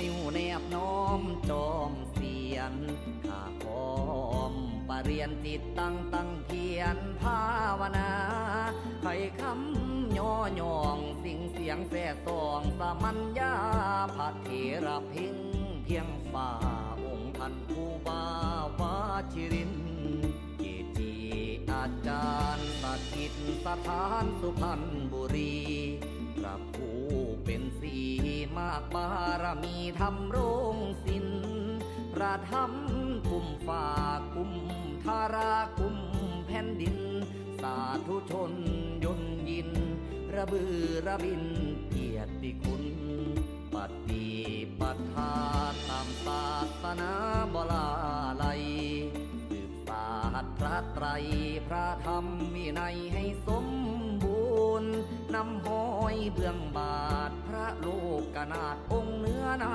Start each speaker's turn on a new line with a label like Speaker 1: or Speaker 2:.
Speaker 1: นิ้วแนบน้อมจอมเสียนข้าพร้อมปรเรียนจิตตั้งตั้งเพียรภาวนาไขคำย่อยองสิ่งเสียงแส่สองสมัญญาพัทเทระพิงเพียงฝ่าองค์ท่านผู้บาวาชิรินเกจิอาจารย์สถิตสถานสุพรรณบุรีากบารมีทำโรงสินพระธรรมกุมฝากกุมธารากุมแผ่นดิน สาธุชนยนยิน ระบือระบินเกียรติคุณปฏิปทาตามศาสนาบลาไลยสืบสาสพระไตรพระธรรมวินัยให้สมบูรณ์นำห้อยเบื้องบาทพระโลก นาดองค์เนื้อนา